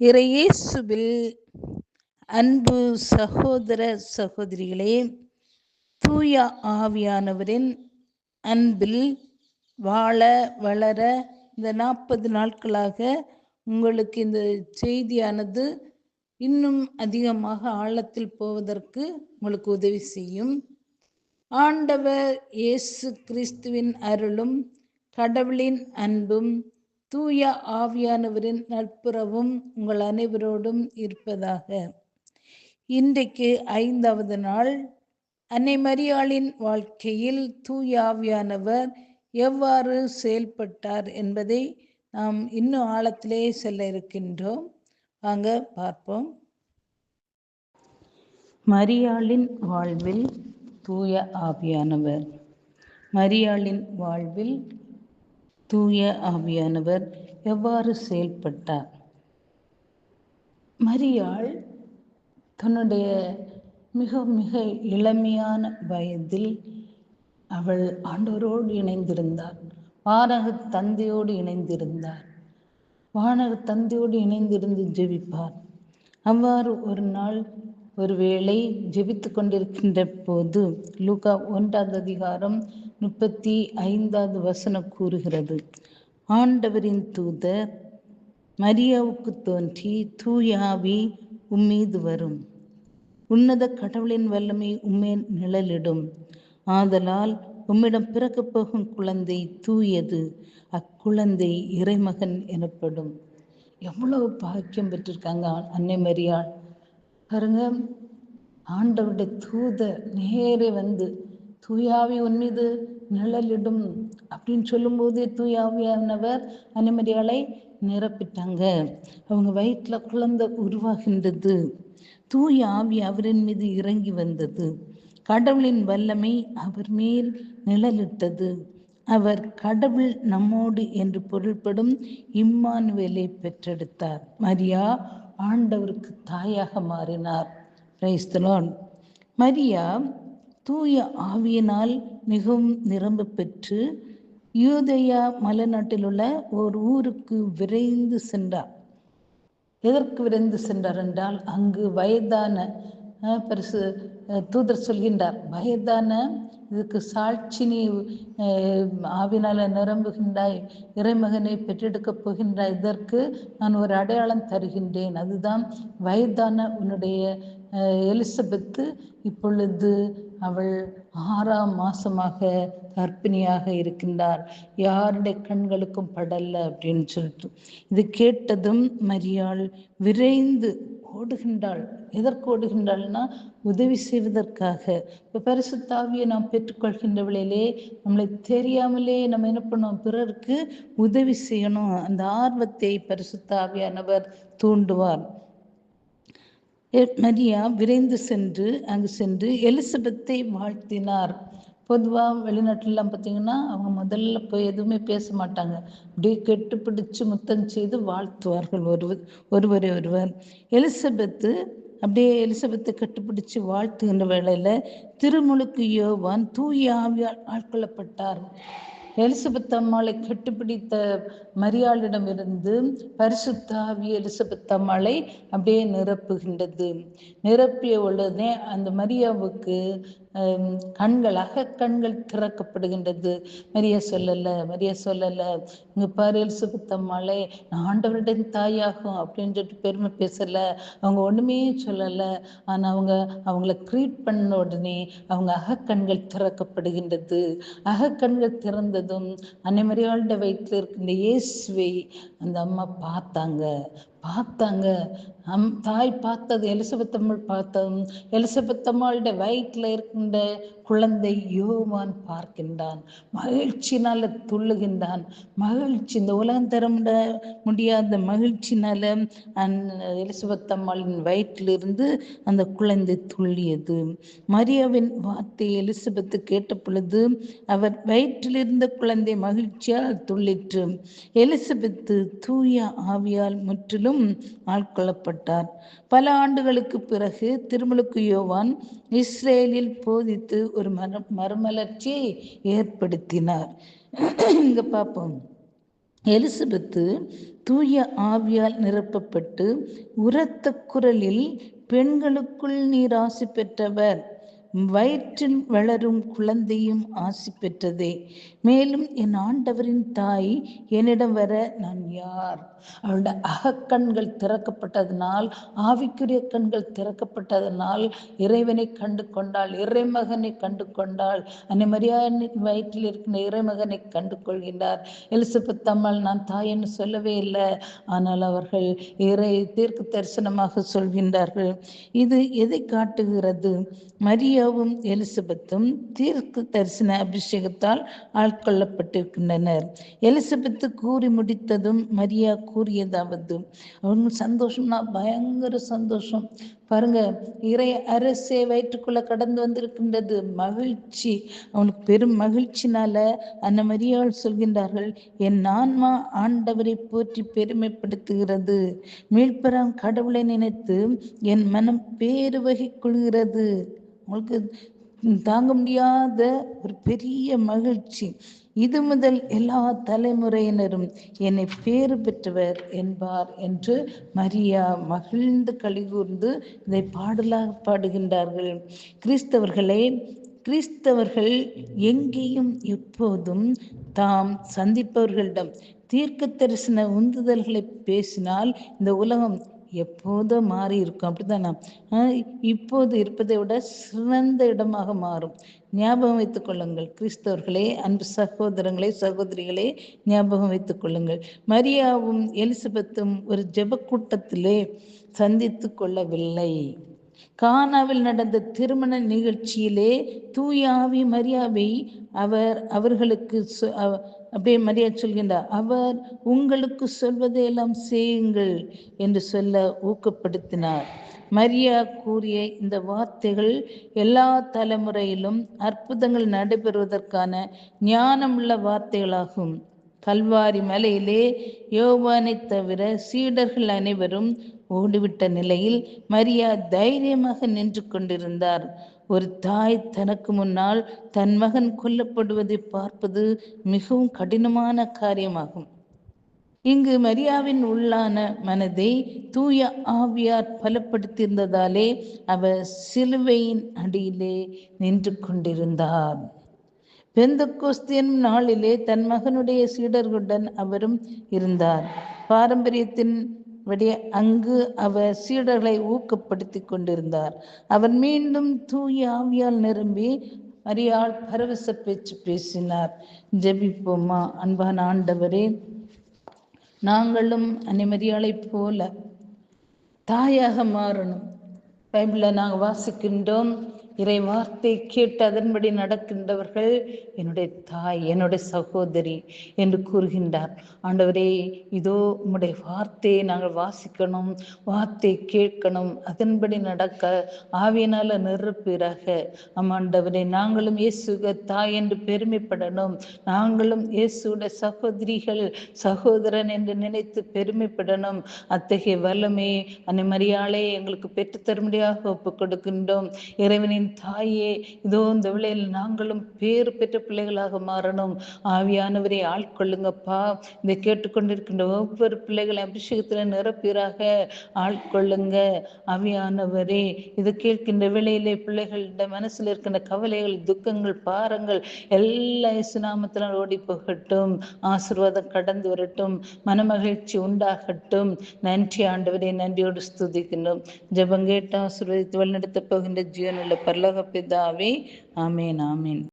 இறையேசுவில் அன்பு சகோதர சகோதரிகளே தூய ஆவியானவரின் அன்பில் வாழ வளர இந்த நாற்பது நாட்களாக உங்களுக்கு இந்த செய்தியானது இன்னும் அதிகமாக ஆழத்தில் போவதற்கு உங்களுக்கு உதவி செய்யும். ஆண்டவர் இயேசு கிறிஸ்துவின் அருளும் கடவுளின் அன்பும் தூய ஆவியானவரின் நட்புறவும் உங்கள் அனைவரோடும் இருப்பதாக. இன்றைக்கு ஐந்தாவது நாள். அன்னை மரியாளின் வாழ்க்கையில் தூய ஆவியானவர் எவ்வாறு செயல்பட்டார் என்பதை நாம் இன்னும் ஆழத்திலே செல்ல இருக்கின்றோம். வாங்க பார்ப்போம். மரியாளின் வாழ்வில் தூய ஆவியானவர். மரியாளின் வாழ்வில் தூய ஆவியானவர் எவ்வாறு செயல்பட்டார்? மரியாள் தன்னுடைய மிக மிக இளமையான வயதில் அவள் ஆண்டோரோடு இணைந்திருந்தார். வானக தந்தையோடு இணைந்திருந்தார். வானக தந்தையோடு இணைந்திருந்து ஜெபிப்பார். அவ்வாறு ஒரு நாள் ஒருவேளை ஜெபித்து கொண்டிருக்கின்ற போது லூகா ஒன்றாவது அதிகாரம் முப்பத்தி ஐந்தாவது வசனம் கூறுகிறது. ஆண்டவரின் தூதர் மரியாவுக்கு தோன்றி தூயாவி உம்மீது வரும். உன்னத கடவுளின் வல்லமை உம்மே நிழலிடும். ஆதலால் உம்மிடம் பிறக்கப் போகும் குழந்தை தூயது. அக்குழந்தை இறைமகன் எனப்படும். எவ்வளவு பாக்கியம் பெற்றிருக்காங்க அன்னை மரியாள் பாருங்க ஆண்டவருடைய தூத நேரே வந்து தூயாவி உன் மீது நிழலிடும் அப்படின்னு சொல்லும்போது தூயாவியானவர் அனுமதிகளை நிரப்பிட்டாங்க. அவங்க வயிற்றுல குழந்தை உருவாகின்றது. தூய ஆவி அவரின் மீது இறங்கி வந்தது. கடவுளின் வல்லமை அவர் மேல் நிழலிட்டது. அவர் கடவுள் நம்மோடு என்று பொருள்படும் இம்மானுவேலை பெற்றெடுத்தார். மரியா ஆண்டவருக்கு தாயாக மாறினார். மரியா தூய ஆவியினால் மிகவும் நிரம்ப பெற்று யூதயா மலைநாட்டில் உள்ள ஒரு ஊருக்கு விரைந்து சென்றார். எதற்கு விரைந்து சென்றார் என்றால் அங்கு வயதான பரிசு தூதர் சொல்கின்றார் வயதான இதுக்கு சாட்சினி ஆவினால நிரம்புகின்றாய் இறைமகனை பெற்றெடுக்கப் போகின்றாய் இதற்கு நான் ஒரு அடையாளம் தருகின்றேன். அதுதான் வயதான உன்னுடைய எலிசபெத்து இப்பொழுது அவள் ஆறாம் மாசமாக கர்ப்பிணியாக இருக்கின்றார். யாருடைய கண்களுக்கும் படல அப்படின்னு சொல்லிட்டு. இது கேட்டதும் மரியாள் விரைந்து ஓடுகின்றாள். எதற்கு ஓடுகின்றாள்னா உதவி செய்வதற்காக. இப்போ பரிசுத்தாவியை நாம் பெற்றுக்கொள்கின்ற வேளையிலே நம்மளை தெரியாமலே நம்ம என்ன பண்ணோம் பிறருக்கு உதவி செய்யணும். அந்த ஆர்வத்தை பரிசுத்தாவியானவர் தூண்டுவார். மரியா விரைந்து சென்று அங்கு சென்று எலிசபெத்தை வாழ்த்தினார். பொதுவாக வெளிநாட்டிலலாம் பார்த்தீங்கன்னா அவங்க முதல்ல போய் எதுவுமே பேச மாட்டாங்க. அப்படியே கெட்டு பிடிச்சு முத்தம் செய்து வாழ்த்துவார்கள் ஒருவர் ஒருவரை ஒருவர். எலிசபெத்து அப்படியே எலிசபெத்தை கட்டுப்பிடிச்சு வாழ்த்துகின்ற வேளையில திருமுழுக்கு யோவான் தூய ஆவியால் ஆட்கொள்ளப்பட்டார். எலிசபெத் அம்மாளை கட்டுப்பிடித்த மரியாளிடமிருந்து பரிசுத்தாவி எலிசபெத் அம்மாளை அப்படியே நிரப்புகின்றது. நிரப்பிய உடனே அந்த மரியாவுக்கு கண்கள் அகக்கண்கள் திறக்கப்படுகின்றது. மரிய சொல்லல மரிய சொல்லல. இங்க பாரு எலிசபெத் நான் ஆண்டவருடைய தாயாகும் அப்படின்னு சொல்லிட்டு பெருமை பேசல. அவங்க ஒண்ணுமே சொல்லல. ஆனா அவங்க அவங்கள க்ரீட் பண்ண உடனே அவங்க அகக்கண்கள் திறக்கப்படுகின்றது. அகக்கண்கள் திறந்ததும் அன்னைமரியாளுடைய வயிற்றில் இருக்கின்ற இயேசுவை அந்த அம்மா பார்த்தாங்க. பார்த்தாங்க. அம் தாய் பார்த்தது எலிசபெத்தம்மாள் பார்த்ததும் எலிசபெத்தம்மாளுடைய வயிற்றில் இருக்கின்ற குழந்தை யோவான் பார்க்கின்றான். மகிழ்ச்சினால துள்ளுகின்றான். மகிழ்ச்சி இந்த உலகம் தர முடியாத மகிழ்ச்சினால அந்த எலிசபெத் அம்மாளின் வயிற்றிலிருந்து அந்த குழந்தை துள்ளியது. மரியாவின் வார்த்தை எலிசபெத்து கேட்ட பொழுது அவர் வயிற்றிலிருந்த குழந்தை மகிழ்ச்சியால் துள்ளிற்று. எலிசபெத்து தூய ஆவியால் முற்றிலும் ஆட்கொள்ளப்பட்டார். பல ஆண்டுகளுக்கு பிறகு திருமுழுக்கு யோவான் இஸ்ரேலில் போதித்து ஒரு மர மறுமலர்ச்சியை ஏற்படுத்தினார். இங்க பார்ப்போம் எலிசபெத்து தூய ஆவியால் நிரப்பப்பட்டு உரத்த குரலில் பெண்களுக்குள் நீர் ஆசி பெற்றவர் வயிற்றில் வளரும் குழந்தையும் ஆசி பெற்றதே. மேலும் என் ஆண்டவரின் தாய் என்னிடம் வர நான் யார்? அவளுடைய அகக்கண்கள் திறக்கப்பட்டதனால் ஆவிக்குரிய கண்கள் திறக்கப்பட்டதனால் இறைவனை கண்டு கொண்டாள் இறைமகனை கண்டு கொண்டாள். அன்னை வயிற்றில் இருக்கிற இறைமகனை கண்டு கொள்கின்றார். எலிசபெத் அம்மாள் நான் தாயன்னு சொல்லவே இல்லை. ஆனால் அவர்கள் இறை தீர்க்க தரிசனமாக சொல்கின்றார்கள். இது எதை காட்டுகிறது? மரியா மரியாவும் எலிசபெத்தும் தீர்க்க தரிசன அபிஷேகத்தால் ஆட்கொள்ளப்பட்டிருக்கின்றனர். எலிசபெத்து கூறி முடித்ததும் மரியா கூறியதாவது அவங்க சந்தோஷம்னா பயங்கர சந்தோஷம். பாருங்க இறை அரசே வயிற்றுக்குள்ள கடந்து வந்திருக்கின்றது. மகிழ்ச்சி. அவனுக்கு பெரும் மகிழ்ச்சினால அந்த மரியாள் சொல்கின்றார்கள் என் ஆன்மா ஆண்டவரை போற்றி பெருமைப்படுத்துகிறது. மீள்பெறாம் கடவுளை நினைத்து என் மனம் பேரு வகை கொள்கிறது. உங்களுக்கு தாங்க முடியாத ஒரு பெரிய மகிழ்ச்சி. இது முதல் எல்லா தலைமுறையினரும் என்னை பேறு பெற்றவர் என்பார் என்று மரியா மகிழ்ந்து கழிகூர்ந்து இதை பாடலாக பாடுகின்றார்கள். கிறிஸ்தவர்களே கிறிஸ்தவர்கள் எங்கேயும் எப்போதும் தாம் சந்திப்பவர்களிடம் தீர்க்க தரிசன உந்துதல்களை பேசினால் இந்த உலகம் எப்போதோ மாறி இருக்கும். அப்படித்தானா? இப்போது இருப்பதை விட சிறந்த இடமாக மாறும். ஞாபகம் வைத்துக் கொள்ளுங்கள். கிறிஸ்தவர்களே அன்பு சகோதரங்களே சகோதரிகளே ஞாபகம் வைத்துக் கொள்ளுங்கள். மரியாவும் எலிசபெத்தும் ஒரு ஜெப கூட்டத்திலே சந்தித்து கொள்ளவில்லை. கானாவில் நடந்த திருமண நிகழ்ச்சியிலே தூயாவி மரியாவை அவர் அவர்களுக்கு அப்படியே மரியா சொல்கின்றார் அவர் உங்களுக்கு சொல்வதையெல்லாம் செய்யுங்கள் என்று சொல்ல ஊக்கப்படுத்தினார். மரியா கூறிய இந்த வார்த்தைகள் எல்லா தலைமுறையிலும் அற்புதங்கள் நடைபெறுவதற்கான ஞானமுள்ள வார்த்தைகளாகும். கல்வாரி மலையிலே யோவானை தவிர சீடர்கள் அனைவரும் ஓடிவிட்ட நிலையில் மரியா தைரியமாக நின்று கொண்டிருந்தார். ஒரு தாய் தனக்கு முன்னால் தன் மகன் கொல்லப்படுவதை பார்ப்பது மிகவும் கடினமான காரியமாகும். இங்கு மரியாவின் உள்ளான மனதை தூய ஆவியார் பலப்படுத்தியிருந்ததாலே அவர் சிலுவையின் அடியிலே நின்று கொண்டிருந்தார். பெந்தகோஸ்தியன் நாளிலே தன் மகனுடைய சீடர்களுடன் அவரும் இருந்தார். பாரம்பரியத்தின் விடைய அங்கு அவர் சீடர்களை ஊக்கப்படுத்தி கொண்டிருந்தார். அவர் மீண்டும் தூய ஆவியால் நிரம்பி மரியாள் பரவச பேச்சு பேசினார். ஜெபிப்போமா அன்பான ஆண்டவரே நாங்களும் அன்னைமரியாளைப் போல தாயாக மாறணும். பைபிளில் நாங்கள் வாசிக்கின்றோம். இறை வார்த்தை கேட்டு அதன்படி நடக்கின்றவர்கள் என்னுடைய தாய் என்னுடைய சகோதரி என்று கூறுகின்றார். ஆண்டவரே இதோ உம்முடைய வார்த்தையை நாங்கள் வாசிக்கணும் வார்த்தை கேட்கணும் அதன்படி நடக்க ஆவியனால நிரப்பிறாக ஆமாண்டவரே நாங்களும் இயேசுக தாய் என்று பெருமைப்படணும். நாங்களும் இயேசுட சகோதரிகள் சகோதரன் என்று நினைத்து பெருமைப்படணும். அத்தகைய வல்லமே அன்னை மரியாளே எங்களுக்கு பெற்றுத்தரும்படியாக ஒப்புக் கொடுக்கின்றோம் இறைவனின் என் தாயே இதோ இந்த விளையில் நாங்களும் பேர் பெற்ற பிள்ளைகளாக மாறணும். ஆவியானவரை ஆட்கொள்ளுங்கப்பா இதை கேட்டுக்கொண்டிருக்கின்ற ஒவ்வொரு பிள்ளைகளை அபிஷேகத்தில் நிரப்பீராக ஆட்கொள்ளுங்க ஆவியானவரே இதை கேட்கின்ற வேளையிலே பிள்ளைகளிட மனசில் இருக்கின்ற கவலைகள் துக்கங்கள் பாரங்கள் எல்லா இசுநாமத்தினால் ஓடி போகட்டும் ஆசிர்வாதம் கடந்து வரட்டும். மனமகிழ்ச்சி உண்டாகட்டும். நன்றி ஆண்டவரே நன்றியோடு ஸ்துதிக்கின்றோம் ஜபங்கேட்டு ஆசிர்வதித்து வழிநடத்த போகின்ற ஜீவனில் பரலோக பிதாவே ஆமேன் ஆமேன்